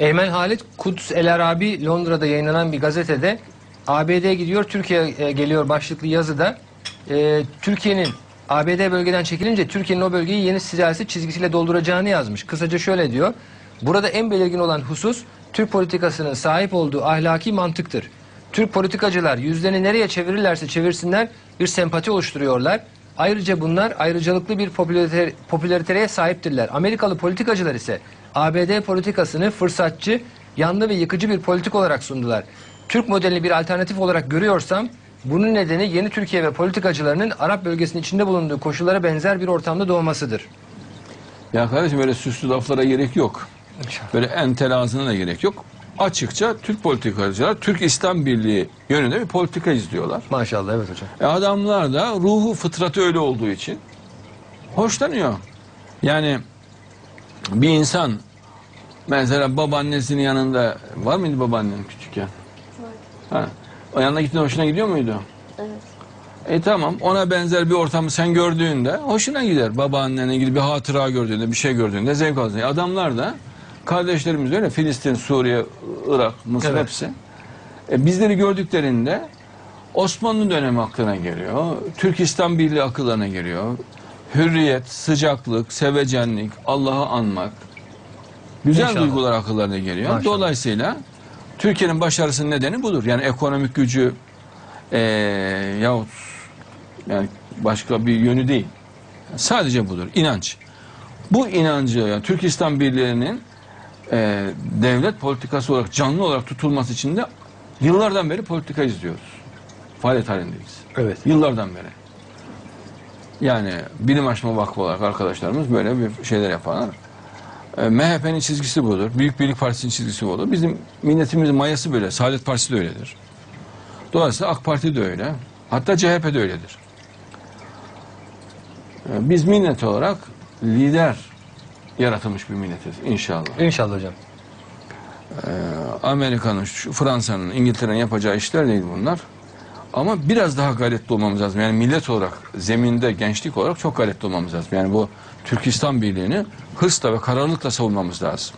Eymen Halit Kuds El Arabi Londra'da yayınlanan bir gazetede ABD gidiyor Türkiye e, geliyor başlıklı yazıda e, Türkiye'nin ABD bölgeden çekilince Türkiye'nin o bölgeyi yeni siyasi çizgisiyle dolduracağını yazmış. Kısaca şöyle diyor. Burada en belirgin olan husus Türk politikasının sahip olduğu ahlaki mantıktır. Türk politikacılar yüzlerini nereye çevirirlerse çevirsinler bir sempati oluşturuyorlar. Ayrıca bunlar ayrıcalıklı bir popülarite, popülariteye sahiptirler. Amerikalı politikacılar ise ABD politikasını fırsatçı, yanlı ve yıkıcı bir politik olarak sundular. Türk modelini bir alternatif olarak görüyorsam bunun nedeni yeni Türkiye ve politikacılarının Arap bölgesinin içinde bulunduğu koşullara benzer bir ortamda doğmasıdır. Ya kardeşim öyle süslü laflara gerek yok. Böyle entel ağzına da gerek yok. Açıkça Türk politikacılar Türk İslam Birliği yönünde bir politika izliyorlar. Maşallah evet hocam. E adamlar da ruhu fıtratı öyle olduğu için hoşlanıyor. Yani bir insan mesela babaannesinin yanında var mıydı babaannen küçükken? Ha. O yanına gittiğinde hoşuna gidiyor muydu? Evet. E tamam ona benzer bir ortamı sen gördüğünde hoşuna gider. Babaannenle ilgili bir hatıra gördüğünde bir şey gördüğünde zevk alırsın. E Adamlar da kardeşlerimiz öyle Filistin, Suriye, Irak, Mısır Evet. hepsi. E bizleri gördüklerinde Osmanlı dönemi aklına geliyor. Türk İslam Birliği akıllarına geliyor. Hürriyet, sıcaklık, sevecenlik, Allah'ı anmak. Güzel İnşallah. duygular akıllarına geliyor. Maşallah. Dolayısıyla Türkiye'nin başarısının nedeni budur. Yani ekonomik gücü eee yahut yani başka bir yönü değil. Sadece budur. inanç. Bu inancı yani Türk İslam Birliği'nin eee, devlet politikası olarak canlı olarak tutulması için de yıllardan beri politika izliyoruz. Faaliyet halindeyiz. Evet. Yıllardan beri. Yani Bilim Aşma Vakfı olarak arkadaşlarımız böyle bir şeyler yaparlar. E, MHP'nin çizgisi budur. Büyük Birlik Partisi'nin çizgisi budur. Bizim milletimizin mayası böyle. Saadet Partisi de öyledir. Dolayısıyla AK Parti de öyle. Hatta CHP de öyledir. E, Biz millet olarak lider yaratılmış bir milletiz inşallah. İnşallah hocam. Amerika'nın, şu Fransa'nın, İngiltere'nin yapacağı işler değil bunlar. Ama biraz daha gayretli olmamız lazım. Yani millet olarak, zeminde, gençlik olarak çok gayretli olmamız lazım. Yani bu Türkistan Birliği'ni hırsla ve kararlılıkla savunmamız lazım.